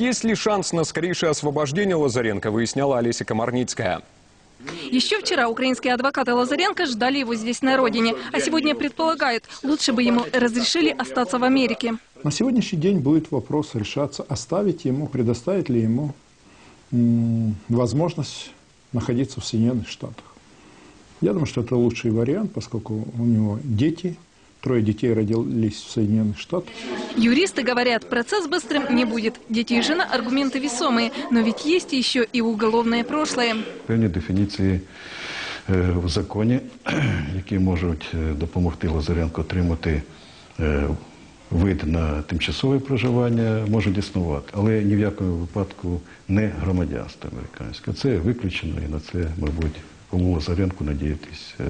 Есть ли шанс на скорейшее освобождение Лазаренко, выясняла Олеся Комарницкая. Еще вчера украинские адвокаты Лазаренко ждали его здесь на родине, а сегодня предполагают, лучше бы ему разрешили остаться в Америке. На сегодняшний день будет вопрос решаться, оставить ему, предоставить ли ему возможность находиться в Соединенных Штатах. Я думаю, что это лучший вариант, поскольку у него дети, трое детей родились в Соединенных Штатах. Юристы говорят, процесс быстрым не будет. Дети и жена – аргументы весомые, но ведь есть еще и уголовное прошлое. певні дефініції е, в законі, які можуть е, допомогти Лазаренко отримати е, вид на тимчасове проживання, можуть існувати, але ні в якому випадку не громадянство американське. Це виключено і на це, мабуть, кому Лазаренку надіятись е,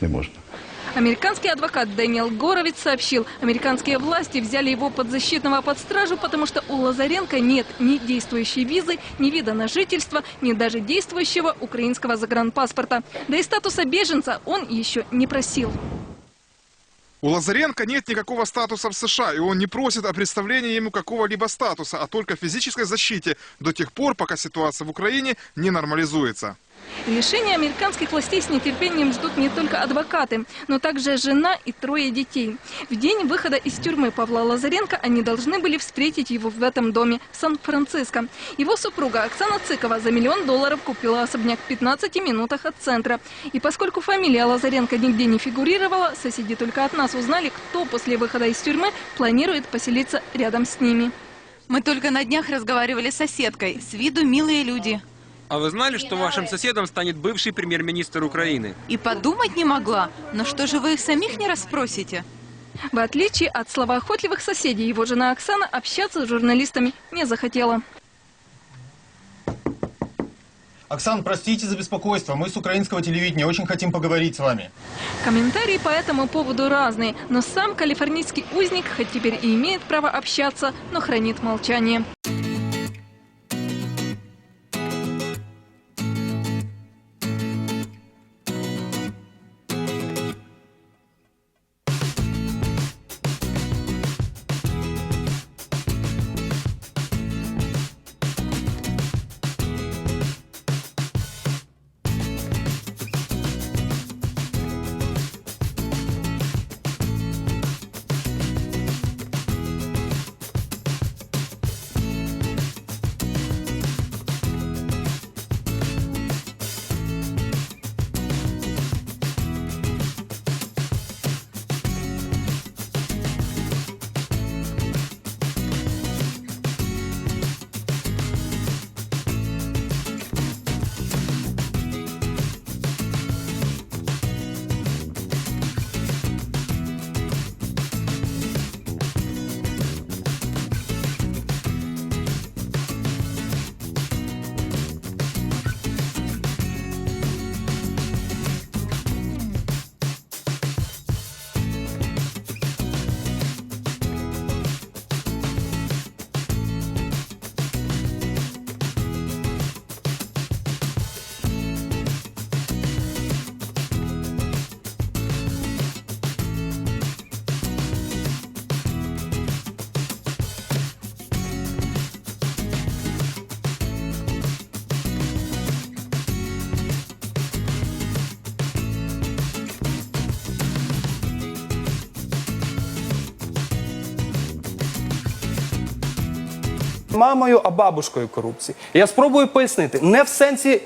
не можна. Американский адвокат Дэниел Горовиц сообщил, американские власти взяли его подзащитного под стражу, потому что у Лазаренко нет ни действующей визы, ни вида на жительство, ни даже действующего украинского загранпаспорта. Да и статуса беженца он еще не просил. У Лазаренко нет никакого статуса в США, и он не просит о представлении ему какого-либо статуса, а только физической защите до тех пор, пока ситуация в Украине не нормализуется. Решение американских властей с нетерпением ждут не только адвокаты, но также жена и трое детей. В день выхода из тюрьмы Павла Лазаренко они должны были встретить его в этом доме в Сан-Франциско. Его супруга Оксана Цыкова за миллион долларов купила особняк в 15 минутах от центра. И поскольку фамилия Лазаренко нигде не фигурировала, соседи только от нас узнали, кто после выхода из тюрьмы планирует поселиться рядом с ними. Мы только на днях разговаривали с соседкой. С виду милые люди. А вы знали, что вашим соседом станет бывший премьер-министр Украины? И подумать не могла. Но что же вы их самих не расспросите? В отличие от словоохотливых соседей, его жена Оксана общаться с журналистами не захотела. Оксан, простите за беспокойство. Мы с украинского телевидения очень хотим поговорить с вами. Комментарии по этому поводу разные, но сам калифорнийский узник хоть теперь и имеет право общаться, но хранит молчание. Мамою, а бабушкою корупції. Я спробую пояснити не в сенсі е,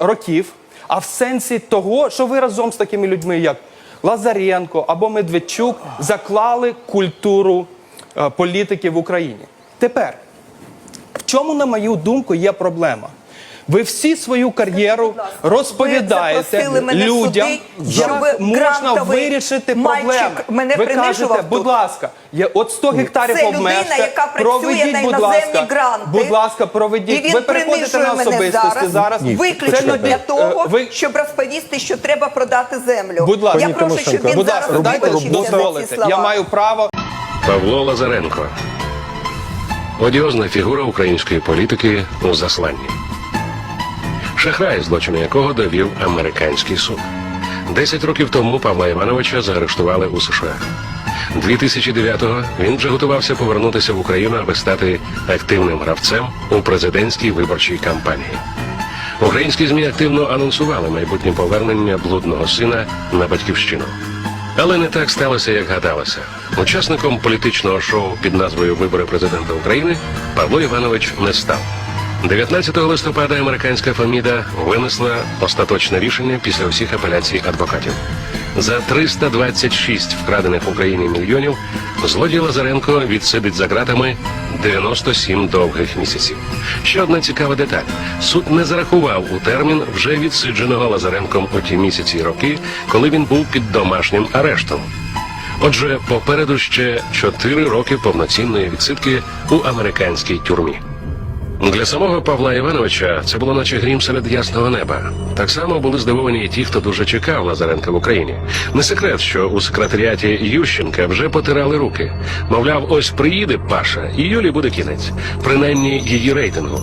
років, а в сенсі того, що ви разом з такими людьми, як Лазаренко або Медведчук, заклали культуру е, політики в Україні. Тепер, в чому, на мою думку, є проблема? Ви всі свою кар'єру розповідаєте людям, як можна вирішити проблеми. мене Ви кажете, будь ласка, є от 100 гектарів Це людина, обмежте, яка працює проведіть, на будь іноземні ласка, гранти. будь ласка, І проведіть. він Ви переходите на особистості зараз, виключно для того, е, ви- щоб розповісти, що треба продати землю. Будь ласка, я прошу, щоб він будь зараз ласка, дайте дозволити. Я маю право. Павло Лазаренко. Одіозна фігура української політики у засланні. Шахрай, злочини якого довів американський суд. Десять років тому Павла Івановича заарештували у США. 2009-го він вже готувався повернутися в Україну, аби стати активним гравцем у президентській виборчій кампанії. Українські ЗМІ активно анонсували майбутнє повернення блудного сина на батьківщину. Але не так сталося, як гадалося. Учасником політичного шоу під назвою Вибори президента України Павло Іванович не став. 19 листопада американська Фаміда винесла остаточне рішення після усіх апеляцій адвокатів. За 326 вкрадених в Україні мільйонів злодій Лазаренко відсидить за ґратами 97 довгих місяців. Ще одна цікава деталь: суд не зарахував у термін вже відсидженого Лазаренком у ті місяці й роки, коли він був під домашнім арештом. Отже, попереду ще 4 роки повноцінної відсидки у американській тюрмі. Для самого Павла Івановича це було наче грім серед ясного неба. Так само були здивовані і ті, хто дуже чекав Лазаренка в Україні. Не секрет, що у секретаріаті Ющенка вже потирали руки. Мовляв, ось приїде Паша, і Юлі буде кінець, принаймні її рейтингу.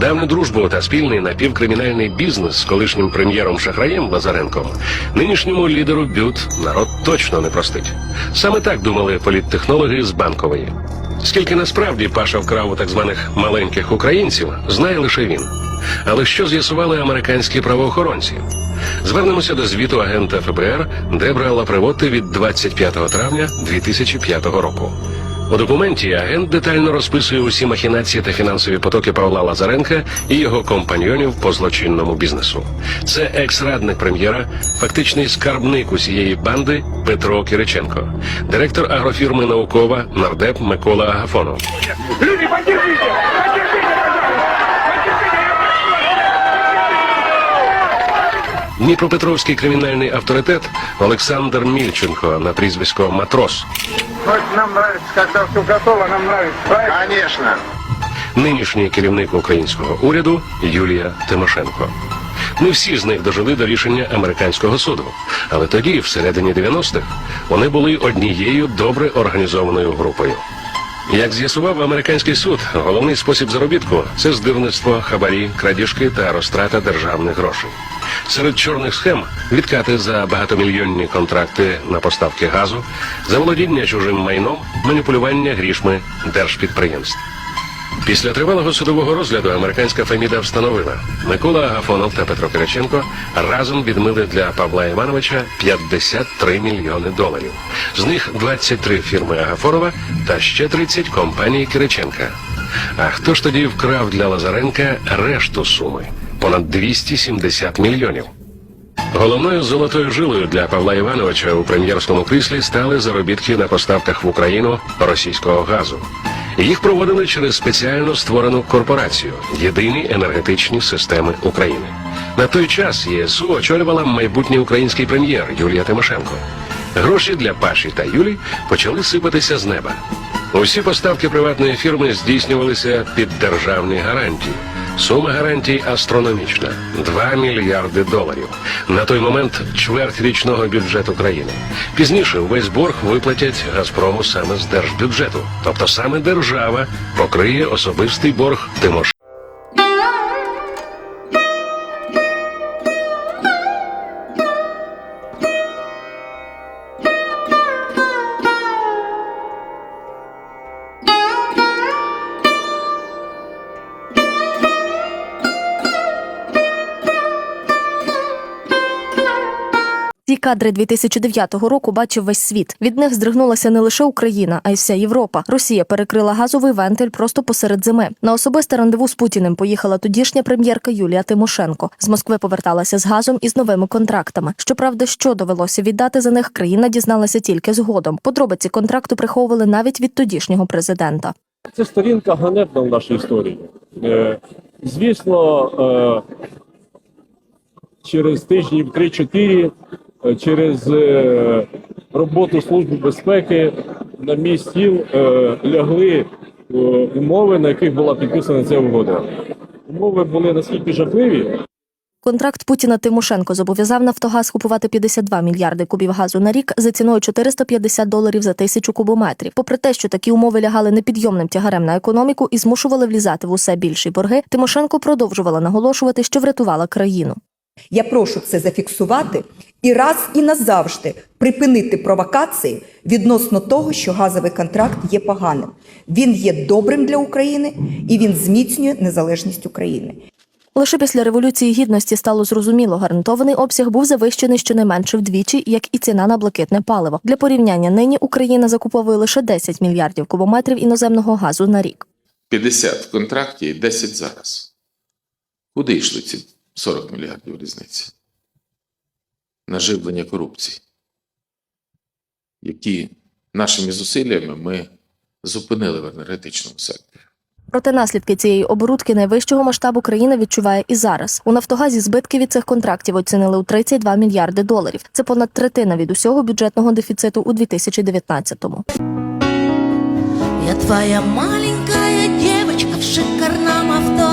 Давню дружбу та спільний напівкримінальний бізнес з колишнім прем'єром Шахраєм Лазаренком нинішньому лідеру Бют народ точно не простить. Саме так думали політтехнологи з банкової. Скільки насправді Паша вкрав у так званих маленьких українців, знає лише він. Але що з'ясували американські правоохоронці? Звернемося до звіту агента ФБР Дебра Лапривотти від 25 травня 2005 року. У документі агент детально розписує усі махінації та фінансові потоки Павла Лазаренка і його компаньйонів по злочинному бізнесу. Це екс-радник прем'єра, фактичний скарбник усієї банди Петро Кириченко, директор агрофірми наукова нардеп Микола Агафонов. Люди, подержите! Поддержите, Дніпропетровський кримінальний авторитет Олександр Мільченко на прізвисько Матрос. Нам нравится, когда все готово, нам нравится. Конечно. нинішній керівник українського уряду Юлія Тимошенко. Не всі з них дожили до рішення американського суду, але тоді, всередині 90-х, вони були однією добре організованою групою. Як з'ясував американський суд, головний спосіб заробітку це здирництво, хабарі, крадіжки та розтрата державних грошей. Серед чорних схем відкати за багатомільйонні контракти на поставки газу, заволодіння чужим майном, маніпулювання грішми держпідприємств. Після тривалого судового розгляду американська Феміда встановила, Микола Агафонов та Петро Кириченко разом відмили для Павла Івановича 53 мільйони доларів. З них 23 фірми Агафонова та ще 30 компаній Кириченка. А хто ж тоді вкрав для Лазаренка решту суми понад 270 мільйонів? Головною золотою жилою для Павла Івановича у прем'єрському кріслі стали заробітки на поставках в Україну російського газу. Їх проводили через спеціально створену корпорацію Єдині енергетичні системи України. На той час ЄСУ очолювала майбутній український прем'єр Юлія Тимошенко. Гроші для Паші та Юлі почали сипатися з неба. Усі поставки приватної фірми здійснювалися під державні гарантії. Сума гарантій астрономічна 2 мільярди доларів. На той момент чверть річного бюджету країни. Пізніше увесь борг виплатять Газпрому саме з держбюджету. Тобто саме держава покриє особистий борг Тимошенко. Кадри 2009 року бачив весь світ. Від них здригнулася не лише Україна, а й вся Європа. Росія перекрила газовий вентиль просто посеред зими. На особисте рандеву з Путіним поїхала тодішня прем'єрка Юлія Тимошенко. З Москви поверталася з газом і з новими контрактами. Щоправда, що довелося віддати за них, країна дізналася тільки згодом. Подробиці контракту приховували навіть від тодішнього президента. Це сторінка ганебна в нашій історії. Е, звісно, е, через тижнів 3-4, е, через е, роботу Служби безпеки на мій стіл е, лягли е, умови, на яких була підписана ця угода. Умови були наскільки жахливі, Контракт Путіна Тимошенко зобов'язав Нафтогаз купувати 52 мільярди кубів газу на рік за ціною 450 доларів за тисячу кубометрів. Попри те, що такі умови лягали непідйомним тягарем на економіку і змушували влізати в усе більші борги, Тимошенко продовжувала наголошувати, що врятувала країну. Я прошу це зафіксувати і раз і назавжди припинити провокації відносно того, що газовий контракт є поганим. Він є добрим для України і він зміцнює незалежність України. Лише після революції гідності стало зрозуміло, гарантований обсяг був завищений щонайменше вдвічі, як і ціна на блакитне паливо. Для порівняння нині Україна закуповує лише 10 мільярдів кубометрів іноземного газу на рік. 50 в контракті і 10 зараз. Куди йшли ці 40 мільярдів різниці? Наживлення корупції, які нашими зусиллями ми зупинили в енергетичному секторі. Проте наслідки цієї оборудки найвищого масштабу країна відчуває і зараз. У Нафтогазі збитки від цих контрактів оцінили у 32 мільярди доларів. Це понад третина від усього бюджетного дефіциту у 2019-му. Я твоя маленькая девочка в шикарном авто.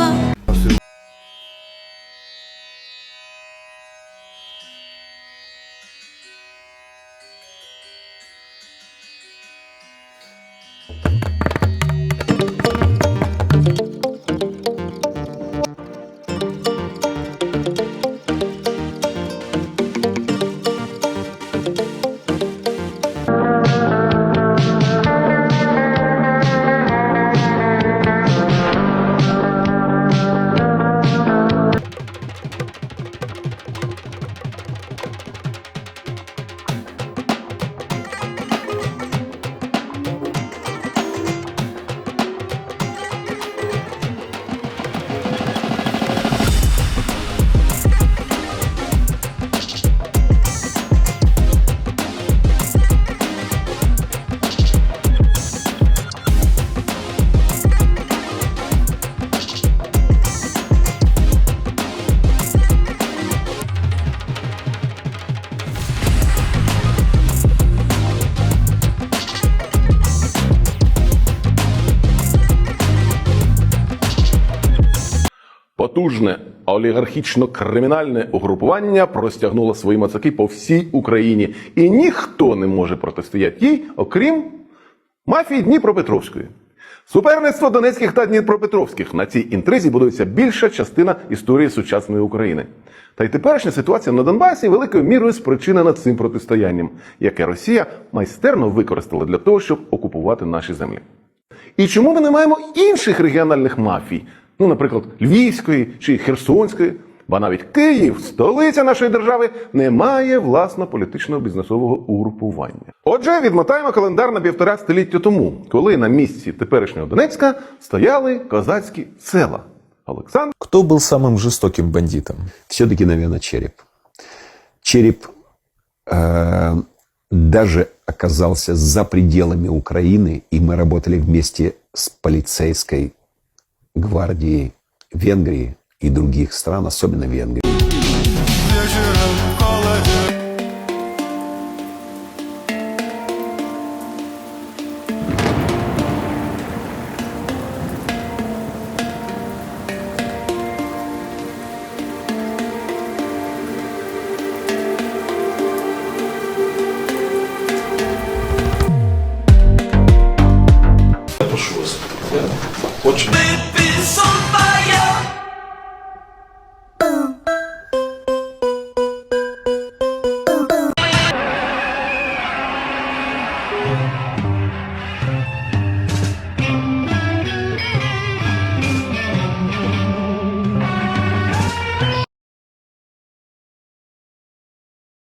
Потужне олігархічно-кримінальне угрупування простягнуло свої мацаки по всій Україні, і ніхто не може протистояти їй, окрім мафії Дніпропетровської. Суперництво Донецьких та Дніпропетровських на цій інтризі будується більша частина історії сучасної України. Та й теперішня ситуація на Донбасі великою мірою спричинена цим протистоянням, яке Росія майстерно використала для того, щоб окупувати наші землі. І чому ми не маємо інших регіональних мафій? Ну, наприклад, Львівської чи Херсонської, бо навіть Київ, столиця нашої держави, не має власного політичного бізнесового угрупування. Отже, відмотаємо календар на півтора століття тому, коли на місці теперішнього Донецька стояли козацькі села. Олександр Кто был самым жестоким бандитом? Все-таки, наверное, череп. Череп э, даже оказался за пределами Украины, и мы работали вместе с полицейской гвардии Венгрии и других стран, особенно Венгрии. Очень